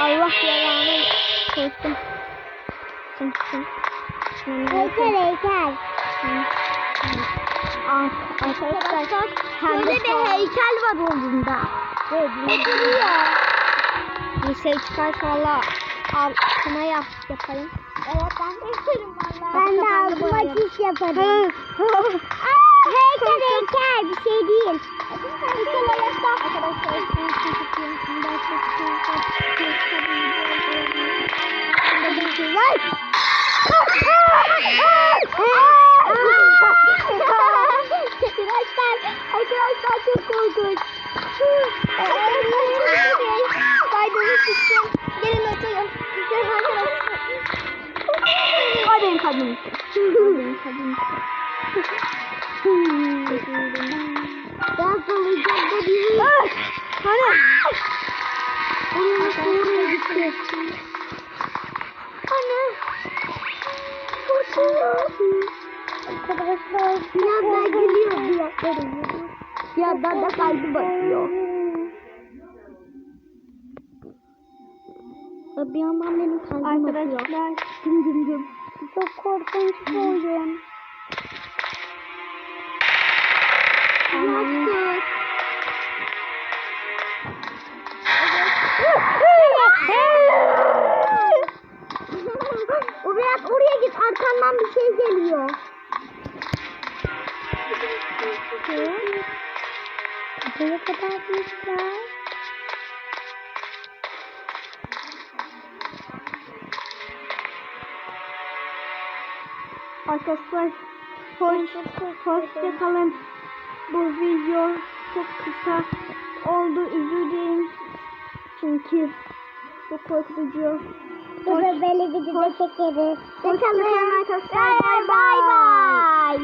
Allah yalanı korktum. Kim kim? Heykel heykel. Arkadaşlar böyle bir heykel var olduğunda. Evet. Bir şey, şey çıkarsa valla altına yap yaparım. Evet ben de yaparım valla. Ben de altıma çiş yaparım. Arkadaşlar, arkadaşlar çok korkunç. Faydamız için gelin açalım. Güzel arkadaşlar. O benim kalbim. Benim kalbim. Ben sallayacağım da biri. Hani? Onun sonra gitti. Arkadaşlar. Birazdan gülüyor diyaklarım. Yandan da kalbi basıyor. Bir yandan benim kalbim atıyor. Arkadaşlar. Güm güm güm. Çok korkunç bir oyun. Yaptık. Arkandan bir şey geliyor. Buraya kadar gitler. Arkadaşlar hoş, hoşça kalın. Bu video çok kısa oldu. Dilerim. Çünkü çok korkutucu. Bu da böyle bir de çekeriz. Hoşça kalın arkadaşlar. Bay bay.